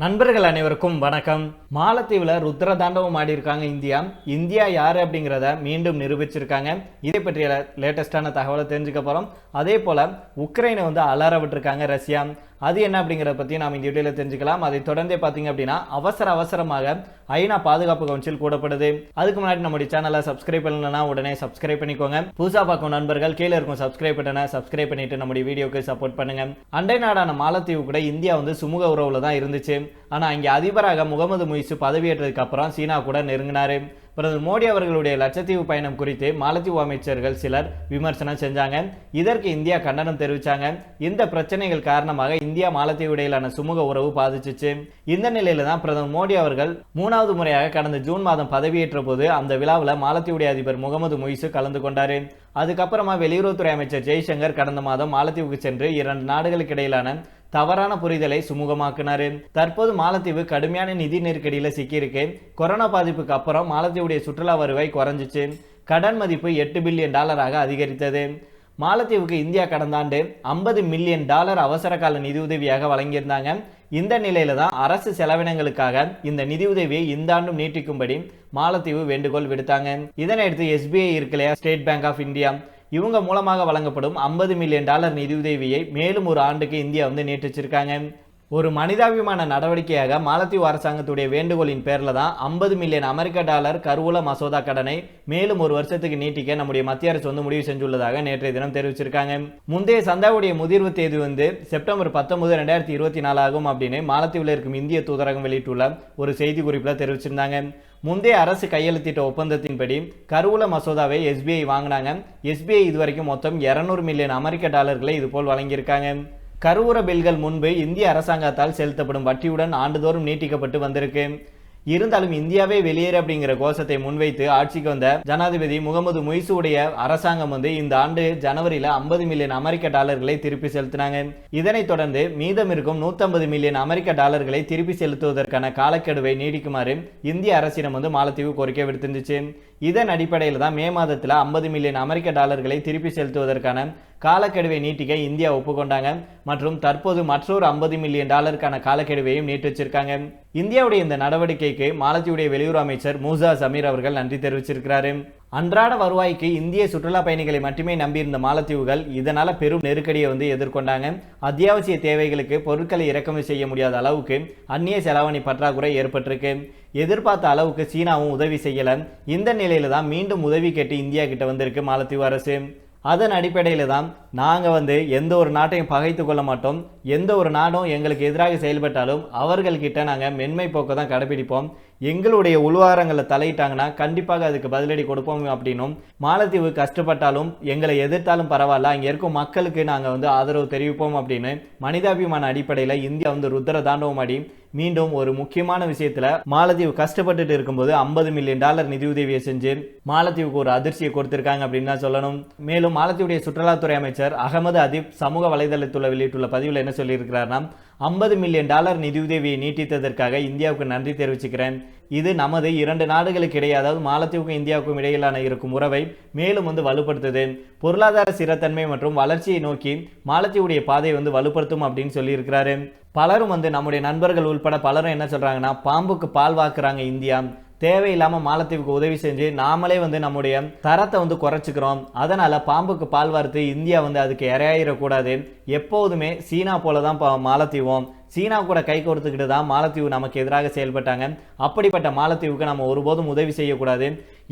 நண்பர்கள் அனைவருக்கும் வணக்கம். மாலத்தீவில் ருத்ர தாண்டவம் ஆடியிருக்காங்க இந்தியா. இந்தியா யார் அப்படிங்கிறத மீண்டும் நிரூபிச்சிருக்காங்க. இதை பற்றிய லேட்டஸ்டான தகவலை தெரிஞ்சுக்க போகிறோம் அதே போல் உக்ரைனை வந்து அலற விட்டுருக்காங்க ரஷ்யா. அது என்ன அப்படிங்கிறத பற்றி நாம் இந்த வீடியோவில் தெரிஞ்சுக்கலாம். அதை தொடர்ந்தே பார்த்தீங்க அப்படின்னா அவசர அவசரமாக ஐநா பாதுகாப்பு கவுன்சில் கூடப்படுது அதுக்கு முன்னாடி நம்முடைய சேனலை சப்ஸ்கிரைப் பண்ணலன்னா உடனே சப்ஸ்கிரைப் பண்ணிக்கோங்க. புதுசாக பார்க்கும் நண்பர்கள் கீழே இருக்கும் சப்ஸ்கிரைப் பட்டனை சப்ஸ்கிரைப் பண்ணிட்டு நம்முடைய வீடியோக்கு சப்போர்ட் பண்ணுங்க. அண்டை நாடான மாலத்தீவு கூட இந்தியா வந்து சுமூக உறவுல தான் இருந்துச்சு. ஆனால் அங்கே அதிபராக முகமது முயிசு பதவியேற்றதுக்கு அப்புறம் சீனா கூட நெருங்கினாரு. பிரதமர் மோடி அவர்களுடைய லட்சத்தீவு பயணம் குறித்து மாலத்தீவு அமைச்சர்கள் சிலர் விமர்சனம் செஞ்சாங்க. இதற்கு இந்தியா கண்டனம் தெரிவிச்சாங்க. இந்த பிரச்சனைகள் காரணமாக இந்தியா மாலத்தீவு இடையிலான சுமூக உறவு பாதிச்சுச்சு. இந்த நிலையில தான் பிரதமர் மோடி அவர்கள் மூணாவது முறையாக கடந்த ஜூன் மாதம் பதவியேற்ற போது அந்த விழாவில் மாலத்தீவுடைய அதிபர் முகமது முயிசு கலந்து கொண்டாரு. அதுக்கப்புறமா வெளியுறவுத்துறை அமைச்சர் ஜெய்சங்கர் கடந்த மாதம் மாலத்தீவுக்கு சென்று இரண்டு நாடுகளுக்கு இடையிலான தவறான புரிதலை சுமூகமாக்கினாரு. தற்போது மாலத்தீவு கடுமையான நிதி நெருக்கடியில சிக்கியிருக்கு. கொரோனா பாதிப்புக்கு அப்புறம் மாலத்தீவுடைய சுற்றுலா வருவாய் குறைஞ்சிச்சு. கடன் மதிப்பு எட்டு பில்லியன் டாலராக அதிகரித்தது. மாலத்தீவுக்கு இந்தியா கடந்த ஆண்டு ஐம்பது மில்லியன் டாலர் அவசர கால நிதியுதவியாக வழங்கியிருந்தாங்க. இந்த நிலையில தான் அரசு செலவினங்களுக்காக இந்த நிதியுதவியை இந்த ஆண்டும் நீட்டிக்கும்படி மாலத்தீவு வேண்டுகோள் விடுத்தாங்க. இதனையடுத்து எஸ்பிஐ இருக்கலையா ஸ்டேட் பேங்க் ஆஃப் இந்தியா. இவங்க மூலமாக வழங்கப்படும் ஐம்பது மில்லியன் டாலர் நிதியுதவியை மேலும் ஒரு ஆண்டுக்கு இந்தியா வந்து நீட்டிச்சிருக்காங்க. ஒரு மனிதாபிமான நடவடிக்கையாக மாலத்தீவு அரசாங்கத்துடைய வேண்டுகோளின் பேரில் தான் ஐம்பது மில்லியன் அமெரிக்க டாலர் கருவூல மசோதா கடனை மேலும் ஒரு வருஷத்துக்கு நீட்டிக்க நம்முடைய மத்திய அரசு வந்து முடிவு செஞ்சுள்ளதாக நேற்றைய தினம் தெரிவிச்சிருக்காங்க. முந்தைய சந்தாவுடைய முதிர்வு தேதி வந்து செப்டம்பர் பத்தொன்பது ரெண்டாயிரத்தி இருபத்தி நாலு ஆகும் அப்படின்னு மாலத்தீவில் இருக்கும் இந்திய தூதரகம் வெளியிட்டுள்ள ஒரு செய்தி குறிப்பில் தெரிவிச்சிருந்தாங்க. முந்தைய அரசு கையெழுத்திட்ட ஒப்பந்தத்தின்படி கருவூல மசோதாவை எஸ்பிஐ வாங்கினாங்க. எஸ்பிஐ இதுவரைக்கும் மொத்தம் இரநூறு மில்லியன் அமெரிக்க டாலர்களை இதுபோல் வழங்கியிருக்காங்க. கருவூர பில்கள் முன்பு இந்திய அரசாங்கத்தால் செலுத்தப்படும் வட்டியுடன் ஆண்டுதோறும் நீட்டிக்கப்பட்டு வந்திருக்கு. இருந்தாலும் இந்தியாவே வெளியேறு அப்படிங்கிற கோஷத்தை முன்வைத்து ஆட்சிக்கு வந்த ஜனாதிபதி முகமது முய்சுடைய அரசாங்கம் வந்து இந்த ஆண்டு ஜனவரியில ஐம்பது மில்லியன் அமெரிக்க டாலர்களை திருப்பி செலுத்தினாங்க. இதனைத் தொடர்ந்து மீதம் இருக்கும் 150 மில்லியன் அமெரிக்க டாலர்களை திருப்பி செலுத்துவதற்கான காலக்கெடுவை நீடிக்குமாறு இந்திய அரசிடம் வந்து மாலத்தீவு கோரிக்கை விடுத்திருந்துச்சு. இதன் அடிப்படையில் தான் மே மாதத்தில் ஐம்பது மில்லியன் அமெரிக்க டாலர்களை திருப்பி செலுத்துவதற்கான காலக்கெடுவை நீட்டிக்க இந்தியா ஒப்புக்கொண்டாங்க. மற்றும் தற்போது மற்றொரு ஐம்பது மில்லியன் டாலருக்கான காலக்கெடுவையும் நீட்டிச்சிருக்காங்க. இந்தியாவுடைய இந்த நடவடிக்கைக்கு மாலத்தீவுடைய வெளியுறவு அமைச்சர் மூசா சமீர் அவர்கள் நன்றி தெரிவிச்சிருக்கிறாரு. அன்றாட வருவாய்க்கு இந்திய சுற்றுலா பயணிகளை மட்டுமே நம்பியிருந்த மாலத்தீவுகள் இதனால பெரும் நெருக்கடியை வந்து எதிர்கொண்டாங்க. அத்தியாவசிய தேவைகளுக்கு பொருட்களை இறக்குமதி செய்ய முடியாத அளவுக்கு அந்நிய செலாவணி பற்றாக்குறை ஏற்பட்டிருக்கு. எதிர்பார்த்த அளவுக்கு சீனாவும் உதவி செய்யல. இந்த நிலையில தான் மீண்டும் உதவி கேட்டு இந்தியா கிட்ட வந்திருக்கு மாலத்தீவு அரசு. அதன் அடிப்படையில் தான் நாங்கள் வந்து எந்த ஒரு நாட்டையும் பகைத்து கொள்ள மாட்டோம். எந்த ஒரு நாடும் எங்களுக்கு எதிராக செயல்பட்டாலும் அவர்கள்கிட்ட நாங்கள் மென்மை போக்கை தான் கடைபிடிப்போம். எங்களுடைய உள்வாரங்களை தலையிட்டாங்கன்னா கண்டிப்பாக அதுக்கு பதிலடி கொடுப்போம் அப்படின்னும் மாலத்தீவு கஷ்டப்பட்டாலும் எங்களை எதிர்த்தாலும் பரவாயில்ல. அங்கே இருக்கும் மக்களுக்கு நாங்கள் வந்து ஆதரவு தெரிவிப்போம் அப்படின்னு மனிதாபிமான அடிப்படையில் இந்தியா வந்து ருத்ர தாண்டவம் அடி மீண்டும் ஒரு முக்கியமான விஷயத்தில் மாலத்தீவு கஷ்டப்பட்டுட்டு இருக்கும்போது ஐம்பது மில்லியன் டாலர் நிதியுதவியை செஞ்சு மாலத்தீவுக்கு ஒரு அதிர்ச்சியை கொடுத்திருக்காங்க அப்படின்னு தான் சொல்லணும். மேலும் மாலத்தீவுடைய சுற்றுலாத்துறை அமைச்சர் அகமது அதீப் சமூக வலைதளத்தில் வெளியிட்டுள்ள பதிவில் என்ன சொல்லியிருக்கிறார்னா ஐம்பது மில்லியன் டாலர் நிதியுதவியை நீட்டித்ததற்காக இந்தியாவுக்கு நன்றி தெரிவிச்சுக்கிறேன். இது நமது இரண்டு நாடுகளுக்கு இடையே அதாவது மாலத்தீவுக்கும் இந்தியாவுக்கும் இடையிலான இருக்கும் உறவை மேலும் வந்து வலுப்படுத்துது பொருளாதார ஸ்திரத்தன்மை மற்றும் வளர்ச்சியை நோக்கி மாலத்தீவுடைய பாதை வந்து வலுப்படுத்தும் அப்படின்னு சொல்லியிருக்கிறாரு. பலரும் வந்து நம்முடைய நண்பர்கள் உள்பட பலரும் என்ன சொல்றாங்கன்னா பாம்புக்கு பால் வாக்குறாங்க இந்தியா. தேவையில்லாமல் மாலத்தீவுக்கு உதவி செஞ்சு நாமளே வந்து நம்முடைய தரத்தை வந்து குறைச்சிக்கிறோம். அதனால் பாம்புக்கு பால் வார்த்து இந்தியா வந்து அதுக்கு இரையாயிடக்கூடாது எப்போதுமே சீனா போல தான் பா- சீனா கூட கை கொடுத்துக்கிட்டு தான் மாலத்தீவு நமக்கு எதிராக செயல்பட்டாங்க. அப்படிப்பட்ட மாலத்தீவுக்கு நம்ம ஒருபோதும் உதவி செய்யக்கூடாது.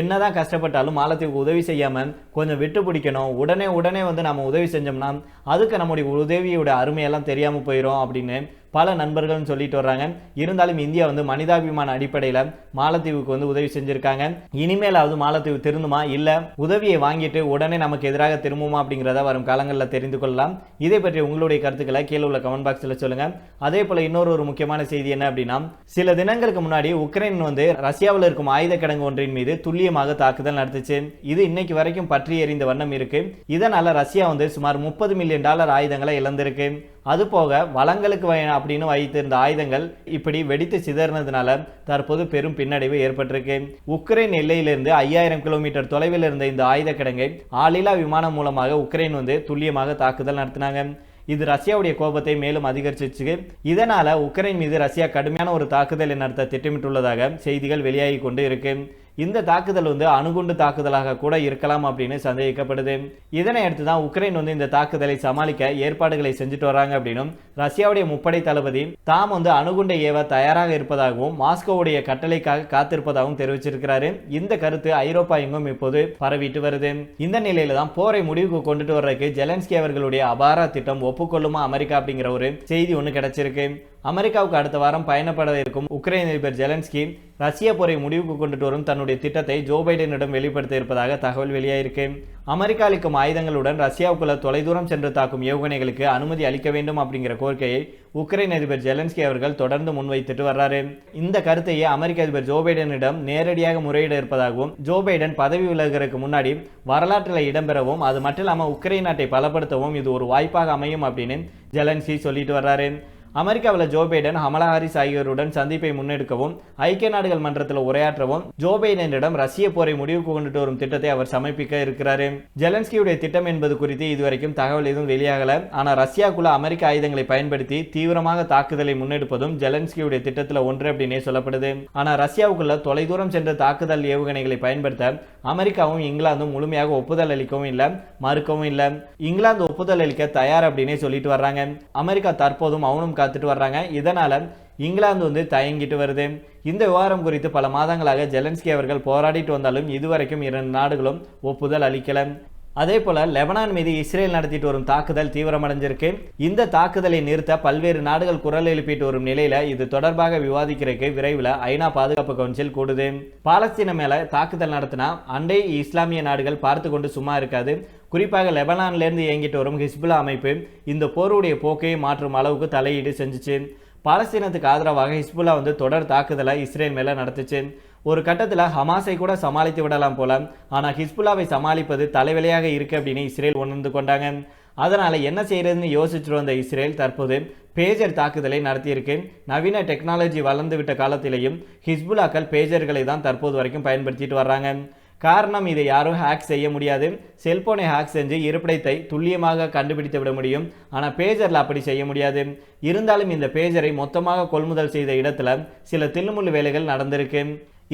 என்னதான் கஷ்டப்பட்டாலும் மாலத்தீவுக்கு உதவி செய்யாமல் கொஞ்சம் விட்டு பிடிக்கணும். உடனே உடனே வந்து நம்ம உதவி செஞ்சோம்னா அதுக்கு நம்முடைய உதவியோட அருமையெல்லாம் தெரியாமல் போயிடும் அப்படின்னு பல நண்பர்களும் சொல்லிட்டு வர்றாங்க. இருந்தாலும் இந்தியா வந்து மனிதாபிமான அடிப்படையில் மாலத்தீவுக்கு வந்து உதவி செஞ்சுருக்காங்க. இனிமேலாவது மாலத்தீவு திருந்துமா? இல்லை உதவியை வாங்கிட்டு உடனே நமக்கு எதிராக திரும்புமா அப்படிங்கிறத வரும் காலங்களில் தெரிந்து கொள்ளலாம். இதை பற்றி உங்களுடைய கருத்துக்களை கீழே உள்ள கமெண்ட் பாக்ஸில் சொல்லுங்கள் அதே போல் இன்னொரு ஒரு முக்கியமான செய்தி என்ன அப்படின்னா சில தினங்களுக்கு முன்னாடி உக்ரைன் வந்து ரஷ்யாவில் இருக்கும் ஆயுத கிடங்கு ஒன்றின் மீது துல்லியமாக தாக்குதல் நடத்துச்சு. இது இன்னைக்கு வரைக்கும் பற்றி எறிந்த வண்ணம் இருக்கு. இதனால ரஷ்யா வந்து சுமார் முப்பது மில்லியன் டாலர் ஆயுதங்களை இழந்திருக்கு. அதுபோக வளங்களுக்கு அப்படின்னு வைத்திருந்த ஆயுதங்கள் இப்படி வெடித்து சிதறினதுனால தற்போது பெரும் பின்னடைவு ஏற்பட்டிருக்கு. உக்ரைன் எல்லையிலிருந்து ஐயாயிரம் கிலோமீட்டர் தொலைவில் இருந்த இந்த ஆயுத கிடங்கை ஆளில்லா விமானம் மூலமாக உக்ரைன் வந்து துல்லியமாக தாக்குதல் நடத்தினாங்க. இது ரஷ்யாவுடைய கோபத்தை மேலும் அதிகரிச்சிச்சு. இதனால உக்ரைன் மீது ரஷ்யா கடுமையான ஒரு தாக்குதலை நடத்த திட்டமிட்டுள்ளதாக செய்திகள் வெளியாகி கொண்டு இருக்கு. இந்த தாக்குதல் வந்து அணுகுண்டு தாக்குதலாக கூட இருக்கலாம் அப்படின்னு சந்தேகிக்கப்படுது. இதனை அடுத்து தான் உக்ரைன் வந்து இந்த தாக்குதலை சமாளிக்க ஏற்பாடுகளை செஞ்சுட்டு வராங்க அப்படின்னும் ரஷ்யாவுடைய முப்படை தளபதி தாம் வந்து அணுகுண்டை ஏவ தயாராக இருப்பதாகவும் மாஸ்கோவுடைய கட்டளைக்காக காத்திருப்பதாகவும் தெரிவிச்சிருக்கிறாரு. இந்த கருத்து ஐரோப்பா எங்கும் இப்போது பரவிட்டு வருது. இந்த நிலையில தான் போரை முடிவுக்கு கொண்டுட்டு வர்றதுக்கு ஜெலன்ஸ்கி அவர்களுடைய அபார திட்டம் ஒப்புக்கொள்ளுமா அமெரிக்கா அப்படிங்கிற ஒரு செய்தி ஒன்று கிடைச்சிருக்கு. அமெரிக்காவுக்கு அடுத்த வாரம் பயணப்பட இருக்கும் உக்ரைன் அதிபர் ஜெலன்ஸ்கி ரஷ்ய போரை முடிவுக்கு கொண்டுட்டு வரும் தன்னுடைய திட்டத்தை ஜோ பைடனிடம் வெளிப்படுத்த இருப்பதாக தகவல் வெளியாயிருக்கு. அமெரிக்கா அளிக்கும் ஆயுதங்களுடன் ரஷ்யாவுக்குள்ள தொலைதூரம் சென்று தாக்கும் ஏவுகணைகளுக்கு அனுமதி அளிக்க வேண்டும் அப்படிங்கிற கோரிக்கையை உக்ரைன் அதிபர் ஜெலன்ஸ்கி அவர்கள் தொடர்ந்து முன்வைத்துட்டு வர்றாரு. இந்த கருத்தையே அமெரிக்க அதிபர் ஜோ பைடனிடம் நேரடியாக முறையிட இருப்பதாகவும் ஜோ பைடன் பதவி விலகிறதுக்கு முன்னாடி வரலாற்றில் இடம்பெறவும் அது மட்டும் இல்லாமல் உக்ரைன் நாட்டை பலப்படுத்தவும் இது ஒரு வாய்ப்பாக அமையும் அப்படின்னு ஜெலன்ஸ்கி சொல்லிட்டு வர்றாரு. அமெரிக்காவில் ஜோ பைடன் ஹமலா ஹாரிஸ் ஆகியோருடன் சந்திப்பை முன்னெடுக்கவும் ஐக்கிய நாடுகள் மன்றத்தில் உரையாற்றவும் ஜோ பைடனிடம் ரஷ்ய போரை முடிவுக்கு கொண்டுட்டு வரும் திட்டத்தை அவர் சமர்ப்பிக்க இருக்கிறாரு. ஜெலன்ஸ்கியுடைய திட்டம் என்பது குறித்து இதுவரைக்கும் தகவல் எதுவும் வெளியாகல. ஆனால் ரஷ்யாக்குள்ள அமெரிக்க ஆயுதங்களை பயன்படுத்தி தீவிரமாக தாக்குதலை முன்னெடுப்பதும் ஜெலன்ஸ்கியுடைய திட்டத்தில் ஒன்று அப்படின்னே சொல்லப்படுது. ஆனால் ரஷ்யாவுக்குள்ள தொலைதூரம் சென்ற தாக்குதல் ஏவுகணைகளை பயன்படுத்த அமெரிக்காவும் இங்கிலாந்தும் முழுமையாக ஒப்புதல் அளிக்கவும் இல்லை மறுக்கவும் இல்லை. இங்கிலாந்து ஒப்புதல் அளிக்க தயார் அப்படின்னே சொல்லிட்டு வர்றாங்க. அமெரிக்கா தற்போதும் அவனும் காத்துட்டு வர்றாங்க. இதனால் இங்கிலாந்து வந்து தயங்கிட்டு வருது. இந்த விவகாரம் குறித்து பல மாதங்களாக ஜெலன்ஸ்கி அவர்கள் போராடிட்டு வந்தாலும் இதுவரைக்கும் இரண்டு நாடுகளும் ஒப்புதல் அளிக்கல. அதே போல லெபனான் மீது இஸ்ரேல் நடத்திட்டு வரும் தாக்குதல் தீவிரமடைஞ்சிருக்கு. இந்த தாக்குதலை நிறுத்த பல்வேறு நாடுகள் குரல் எழுப்பிட்டு வரும் நிலையில இது தொடர்பாக விவாதிக்கிறதுக்கு விரைவில் ஐநா பாதுகாப்பு கவுன்சில் கூடுது. பாலஸ்தீன மேல தாக்குதல் நடத்தினா அண்டை இஸ்லாமிய நாடுகள் பார்த்து கொண்டு சும்மா இருக்காது. குறிப்பாக லெபனான்லேருந்து இயங்கிட்டு வரும் ஹிஸ்புல்லா அமைப்பு இந்த போருடைய போக்கையை மாற்றும் அளவுக்கு தலையீடு செஞ்சுச்சு. பாலஸ்தீனத்துக்கு ஆதரவாக ஹிஸ்புல்லா வந்து தொடர் தாக்குதலை இஸ்ரேல் மேலே நடத்துச்சு. ஒரு கட்டத்தில் ஹமாஸை கூட சமாளித்து விடலாம் போல. ஆனால் ஹிஸ்புல்லாவை சமாளிப்பது தலைவலியாக இருக்குது அப்படின்னு இஸ்ரேல் உணர்ந்து கொண்டாங்க. அதனால் என்ன செய்யறதுன்னு யோசிச்சுட்டு வந்த இஸ்ரேல் தற்போது பேஜர் தாக்குதலை நடத்தியிருக்கு. நவீன டெக்னாலஜி வளர்ந்து விட்ட காலத்திலையும் ஹிஸ்புல்லாக்கள் பேஜர்களை தான் தற்போது வரைக்கும் பயன்படுத்திட்டு வர்றாங்க. காரணம் இதை யாரும் ஹேக் செய்ய முடியாது. செல்போனை ஹேக் செஞ்சு இருப்பிடத்தை துல்லியமாக கண்டுபிடித்து விட முடியும். ஆனால் பேஜரில் அப்படி செய்ய முடியாது. இருந்தாலும் இந்த பேஜரை மொத்தமாக கொள்முதல் செய்த இடத்துல சில தில்லுமுள்ளு வேலைகள் நடந்திருக்கு.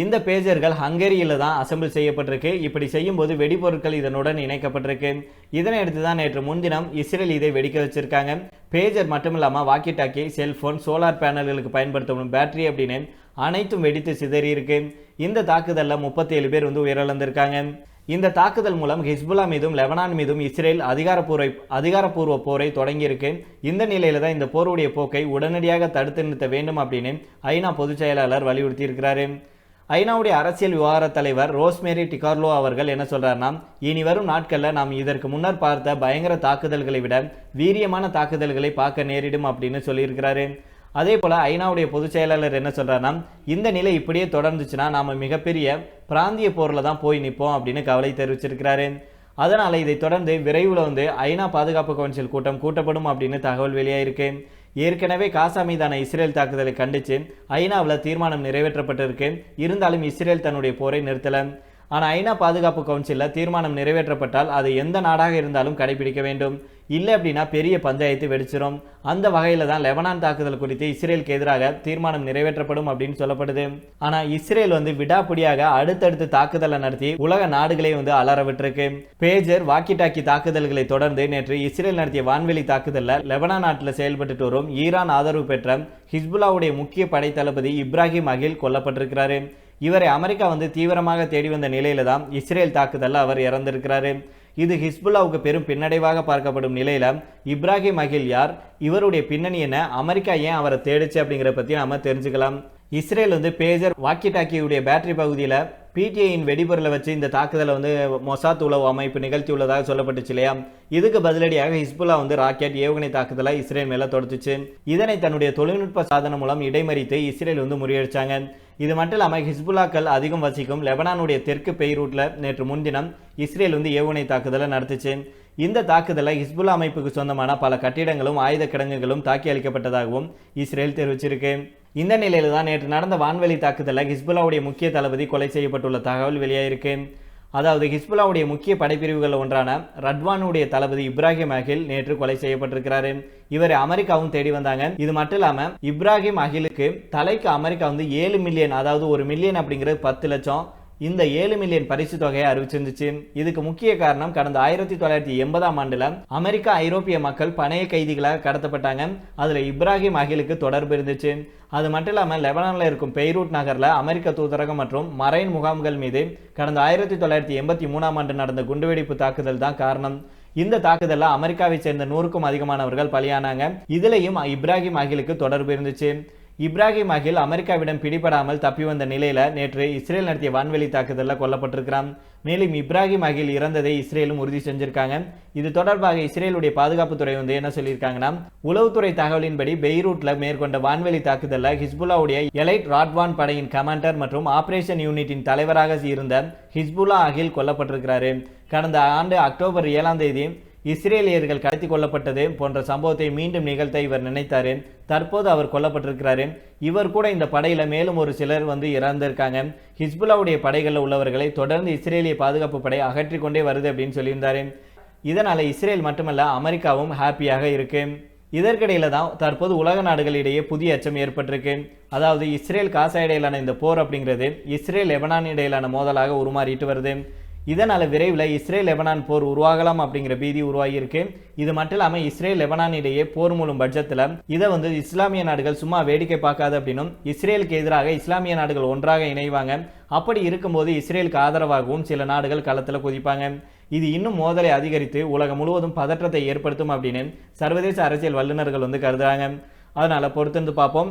இந்த பேஜர்கள் ஹங்கேரியில் தான் அசெம்பிள் செய்யப்பட்டிருக்கு. இப்படி செய்யும்போது வெடிபொருட்கள் இதனுடன் இணைக்கப்பட்டிருக்கு. இதனை அடுத்து தான் நேற்று முன்தினம் இஸ்ரேல் இதை வெடிக்க வச்சிருக்காங்க. பேஜர் மட்டும் இல்லாமல் வாக்கி டாக்கி செல்ஃபோன் சோலார் பேனல்களுக்கு பயன்படுத்தப்படும் பேட்டரி அப்படின்னு அனைத்தும் வெடித்து சிதறியிருக்கு இந்த தாக்குதலில் முப்பத்தி ஏழு பேர் வந்து உயிரிழந்திருக்காங்க. இந்த தாக்குதல் மூலம் ஹிஸ்புல்லா மீதும் லெபனான் மீதும் இஸ்ரேல் அதிகாரப்பூர்வ அதிகாரப்பூர்வ போரை தொடங்கியிருக்கு இந்த நிலையில தான் இந்த போருடைய போக்கை உடனடியாக தடுத்து நிறுத்த வேண்டும் அப்படின்னு ஐநா பொதுச் செயலாளர் வலியுறுத்தியிருக்கிறாரு ஐநாவுடைய அரசியல் விவகார தலைவர் ரோஸ்மேரி டிகார்லோ அவர்கள் என்ன சொல்கிறாருன்னா இனி வரும் நாட்களில் நாம் இதற்கு முன்னர் பார்த்த பயங்கர தாக்குதல்களை விட வீரியமான தாக்குதல்களை பார்க்க நேரிடும் அப்படின்னு சொல்லியிருக்கிறாரு. அதே போல் ஐநாவுடைய பொதுச் செயலாளர் என்ன சொல்கிறாருன்னா இந்த நிலை இப்படியே தொடர்ந்துச்சுன்னா நாம் மிகப்பெரிய பிராந்திய போரில் தான் போய் நிற்போம் அப்படின்னு கவலை தெரிவிச்சிருக்கிறாரு. அதனால் இதை தொடர்ந்து விரைவில் வந்து ஐநா பாதுகாப்பு கவுன்சில் கூட்டம் கூட்டப்படும் அப்படின்னு தகவல் வெளியாயிருக்கு. ஏற்கனவே காசா மீதான இஸ்ரேல் தாக்குதலை கண்டித்து ஐநாவில் தீர்மானம் நிறைவேற்றப்பட்டிருக்கு. இருந்தாலும் இஸ்ரேல் தன்னுடைய போரை நிறுத்தலை. ஆனால் ஐநா பாதுகாப்பு கவுன்சிலில் தீர்மானம் நிறைவேற்றப்பட்டால் அது எந்த நாடாக இருந்தாலும் கடைபிடிக்க வேண்டும். இல்லை அப்படின்னா பெரிய பஞ்சாயத்து வெடிச்சிடும் அந்த வகையில் தான் லெபனான் தாக்குதல் குறித்து இஸ்ரேலுக்கு எதிராக தீர்மானம் நிறைவேற்றப்படும் அப்படின்னு சொல்லப்படுது. ஆனால் இஸ்ரேல் வந்து விடாப்பிடியாக அடுத்தடுத்து தாக்குதலை நடத்தி உலக நாடுகளை வந்து அலற விட்டுருக்கு. பேஜர் வாக்கி டாக்கி தாக்குதல்களை தொடர்ந்து நேற்று இஸ்ரேல் நடத்திய வான்வெளி தாக்குதலில் லெபனான் நாட்டில் செயல்பட்டு வரும் ஈரான் ஆதரவு பெற்ற ஹிஸ்புல்லாவுடைய முக்கிய படை தளபதி இப்ராஹிம் அகில் கொல்லப்பட்டிருக்கிறாரு. இவரை அமெரிக்கா வந்து தீவிரமாக தேடி வந்த நிலையில தான் இஸ்ரேல் தாக்குதலில் அவர் இறந்திருக்கிறாரு. இது ஹிஸ்புல்லாவுக்கு பெரும் பின்னடைவாக பார்க்கப்படும் நிலையில் இப்ராஹிம் அகில் யார் இவருடைய பின்னணி என்ன அமெரிக்கா ஏன் அவரை தேடிச்சு அப்படிங்கிற பற்றி நாம தெரிஞ்சுக்கலாம். இஸ்ரேல் வந்து பேஜர் வாக்கி டாக்கியுடைய பேட்டரி பகுதியில் பிடிஐயின் வெடிபொருளை வச்சு இந்த தாக்குதலை வந்து மொசாத் உளவு அமைப்பு நிகழ்த்தியுள்ளதாக சொல்லப்பட்டுச்சு இல்லையா? இதுக்கு பதிலடியாக ஹிஸ்புல்லா வந்து ராக்கெட் ஏவுகணை தாக்குதலை இஸ்ரேல் மேலே தொடுத்துச்சு. இதனை தன்னுடைய தொழில்நுட்ப சாதனம் மூலம் இடைமறித்து இஸ்ரேல் வந்து முறியடிச்சாங்க. இது மட்டும் இல்லாமல் ஹிஸ்புல்லாக்கள் அதிகம் வசிக்கும் லெபனானுடைய தெற்கு பெய்ரூட்டில் நேற்று முன்தினம் இஸ்ரேல் வந்து ஏவுகணை தாக்குதலை நடத்துச்சு. இந்த தாக்குதலை ஹிஸ்புல்லா அமைப்புக்கு சொந்தமான பல கட்டிடங்களும் ஆயுத கிடங்குகளும் தாக்கி அளிக்கப்பட்டதாகவும் இஸ்ரேல் தெரிவிச்சிருக்கு. இந்த நிலையில் தான் நேற்று நடந்த வான்வெளி தாக்குதலில் ஹிஸ்புல்லாவுடைய முக்கிய தளபதி கொலை செய்யப்பட்டுள்ள தகவல் வெளியாயிருக்கு. அதாவது ஹிஸ்புல்லாவுடைய முக்கிய படைப்பிரிவுகள் ஒன்றான ரட்வானுடைய தளபதி இப்ராஹிம் அகில் நேற்று கொலை செய்யப்பட்டிருக்கிறாரு. இவர் அமெரிக்காவும் தேடி வந்தாங்க. இது மட்டும் இல்லாம இப்ராஹிம் அகிலுக்கு தலைக்கு அமெரிக்கா வந்து ஏழு மில்லியன் அதாவது ஒரு மில்லியன் அப்படிங்கிறது பத்து லட்சம் இந்த ஏழு மில்லியன் பரிசு தொகையை அறிவிச்சிருந்துச்சு. இதுக்கு முக்கிய காரணம் கடந்த ஆயிரத்தி தொள்ளாயிரத்தி எண்பதாம் ஆண்டுல அமெரிக்கா ஐரோப்பிய மக்கள் பணைய கைதிகளாக கடத்தப்பட்டாங்க. அதுல இப்ராஹிம் அகிலுக்கு தொடர்பு இருந்துச்சு. அது மட்டும் இல்லாமல் லெபனான்ல இருக்கும் பெய்ரூட் நகர்ல அமெரிக்க தூதரகம் மற்றும் மரைன் முகாம்கள் மீது கடந்த ஆயிரத்தி தொள்ளாயிரத்தி எண்பத்தி மூணாம் ஆண்டு நடந்த குண்டுவெடிப்பு தாக்குதல் தான் காரணம். இந்த தாக்குதல்ல அமெரிக்காவை சேர்ந்த நூறுக்கும் அதிகமானவர்கள் பலியானாங்க. இதுலயும் இப்ராஹிம் அகிலுக்கு தொடர்பு இருந்துச்சு. இப்ராஹிம் அகில் அமெரிக்காவிடம் பிடிபடாமல் தப்பி வந்த நிலையில் நேற்று இஸ்ரேல் நடத்திய வான்வெளி தாக்குதலில் கொல்லப்பட்டிருக்கிறான். மேலும் இப்ராஹிம் அகில் இறந்ததை இஸ்ரேலும் உறுதி செஞ்சிருக்காங்க. இது தொடர்பாக இஸ்ரேலுடைய பாதுகாப்புத்துறை வந்து என்ன சொல்லியிருக்காங்கன்னா உளவுத்துறை தகவலின்படி பெய்ரூட்ல மேற்கொண்ட வான்வெளி தாக்குதலில் ஹிஸ்புல்லாவுடைய எலைட் ராட்வான் படையின் கமாண்டர் மற்றும் ஆபரேஷன் யூனிட்டின் தலைவராக இருந்த ஹிஸ்புல்லா அகில் கொல்லப்பட்டிருக்கிறாரு. கடந்த ஆண்டு அக்டோபர் ஏழாம் தேதி இஸ்ரேலியர்கள் கடத்தி கொல்லப்பட்டது போன்ற சம்பவத்தை மீண்டும் நிகழ்த்த இவர் நினைத்தாரு. தற்போது அவர் கொல்லப்பட்டிருக்கிறாரு இவர் கூட இந்த படையில் மேலும் ஒரு சிலர் வந்து இறந்திருக்காங்க. ஹிஸ்புல்லாவுடைய படைகளில் உள்ளவர்களை தொடர்ந்து இஸ்ரேலிய பாதுகாப்பு படை அகற்றி கொண்டே வருது அப்படின்னு சொல்லியிருந்தாரு இதனால் இஸ்ரேல் மட்டுமல்ல அமெரிக்காவும் ஹாப்பியாக இருக்கு. இதற்கிடையில தான் தற்போது உலக நாடுகளிடையே புதிய அச்சம் ஏற்பட்டிருக்கு. அதாவது இஸ்ரேல் காசா இடையிலான இந்த போர் அப்படிங்கிறது இஸ்ரேல் லெபனான் இடையிலான மோதலாக உருமாறிட்டு வருது. இதனால் விரைவில் இஸ்ரேல் லெபனான் போர் உருவாகலாம் அப்படிங்கிற பீதி உருவாகியிருக்கு. இது மட்டும் இல்லாமல் இஸ்ரேல் லெபனான் இடையே போர் மூலம் பட்சத்தில் இதை வந்து இஸ்லாமிய நாடுகள் சும்மா வேடிக்கை பார்க்காது அப்படின்னும் இஸ்ரேலுக்கு எதிராக இஸ்லாமிய நாடுகள் ஒன்றாக இணைவாங்க. அப்படி இருக்கும்போது இஸ்ரேலுக்கு ஆதரவாகவும் சில நாடுகள் களத்தில் குதிப்பாங்க. இது இன்னும் மோதலை அதிகரித்து உலகம் முழுவதும் பதற்றத்தை ஏற்படுத்தும் அப்படின்னு சர்வதேச அரசியல் வல்லுநர்கள் வந்து கருதுறாங்க. அதனால் பொறுத்திருந்து பார்ப்போம்.